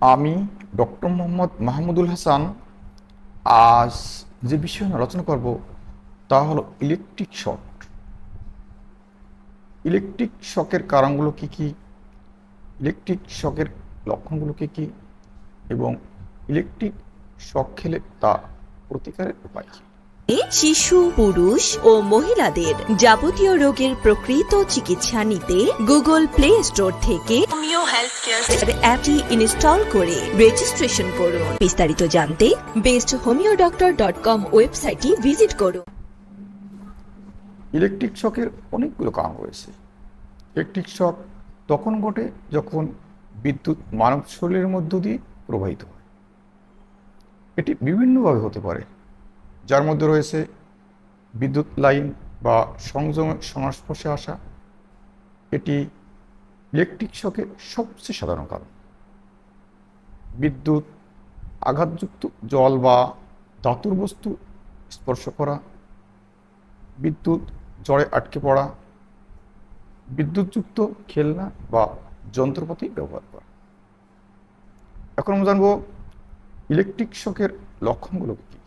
আমি ডক্টর মোহাম্মদ মাহমুদুল হাসান আজ যে বিষয় আলোচনা করব, তা হলো ইলেকট্রিক শক ইলেকট্রিক শকের কারণগুলো কি কি? ইলেকট্রিক শকের লক্ষণগুলো কি কি? এবং ইলেকট্রিক শক খেলে তা প্রতিকারের উপায় কি? শিশু পুরুষ ও মহিলাদের যাবতীয় রোগের প্রকৃত চিকিৎসা নিতে গুগল প্লে স্টোর থেকে হোমিও হেলথ কেয়ার অ্যাপটি ইনস্টল করে রেজিস্ট্রেশন করুন। বিস্তারিত জানতে best homeo doctor dot com ওয়েবসাইটটি ভিজিট করুন। ইলেকট্রিক শকের অনেকগুলো কারণ রয়েছে। ইলেকট্রিক শক তখন ঘটে যখন বিদ্যুৎ মানব শরীরের মধ্য দিয়ে প্রবাহিত হয়। এটি বিভিন্নভাবে হতে পারে। যার মধ্যে রয়েছে বিদ্যুৎ লাইন বা সংযমের সংস্পর্শে আসা, এটি ইলেকট্রিক শকের সবচেয়ে সাধারণ কারণ। বিদ্যুৎ, আঘাতযুক্ত জল বা ধাতুর বস্তু স্পর্শ করা, বিদ্যুৎ জড়ে আটকে পড়া, বিদ্যুৎযুক্ত খেলনা বা যন্ত্রপাতি ব্যবহার করা। এখন আমরা জানব ইলেকট্রিক শকের লক্ষণগুলো কী?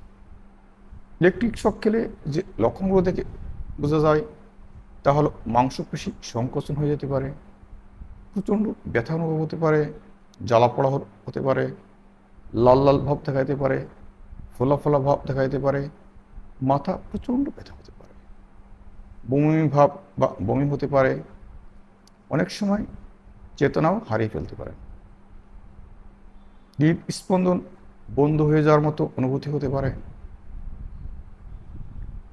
ইলেকট্রিক শক খেলে যে লক্ষণগুলো দেখে বোঝা যায়, তা হলো মাংসপেশি সংকোচন হয়ে যেতে পারে, প্রচণ্ড ব্যথা অনুভব হতে পারে, জ্বালা পড়া হতে পারে, লাল লাল ভাব দেখা যেতে পারে, ফোলা ফোলা ভাব দেখা যেতে পারে, মাথা প্রচণ্ড ব্যথা হতে পারে, বমি ভাব বা বমি হতে পারে, অনেক সময় চেতনাও হারিয়ে ফেলতে পারে। হৃদস্পন্দন বন্ধ হয়ে যাওয়ার মতো অনুভূতি হতে পারে।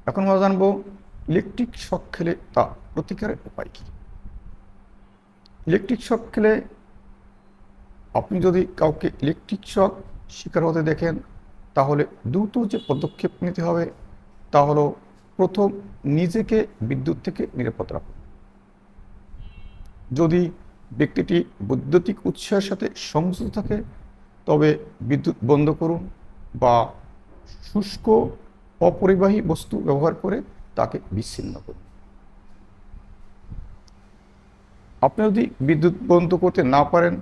এখন আমরা জানব ইলেকট্রিক শক খেলে তা প্রতিকারের উপায় কী? ইলেকট্রিক শক খেলে আপনি যদি কাউকে ইলেকট্রিক শক শিকার হতে দেখেন, তাহলে দ্রুত যে পদক্ষেপ নিতে হবে, তা হলো প্রথম নিজেকে বিদ্যুৎ থেকে নিরাপদ রাখুন। যদি ব্যক্তিটি বৈদ্যুতিক উৎসের সাথে সংযুক্ত থাকে, তবে বিদ্যুৎ বন্ধ করুন বা শুষ্ক অপরিবাহী বস্তু ব্যবহার করে তাকে বিচ্ছিন্ন করুন। আপনি যদি বিদ্যুৎ বন্ধ করতে না পারেন,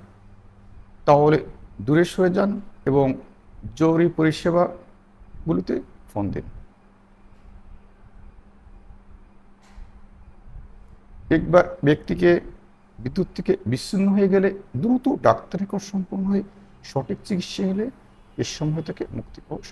তাহলে দূরে সরে যান এবং জরুরি পরিষেবাগুলিতে ফোন দিন। একবার ব্যক্তিকে বিদ্যুৎ থেকে বিচ্ছিন্ন হয়ে গেলে দ্রুত ডাক্তারের সম্পন্ন হয়ে সঠিক চিকিৎসা হলে এর সময় থেকে মুক্তি পাওয়া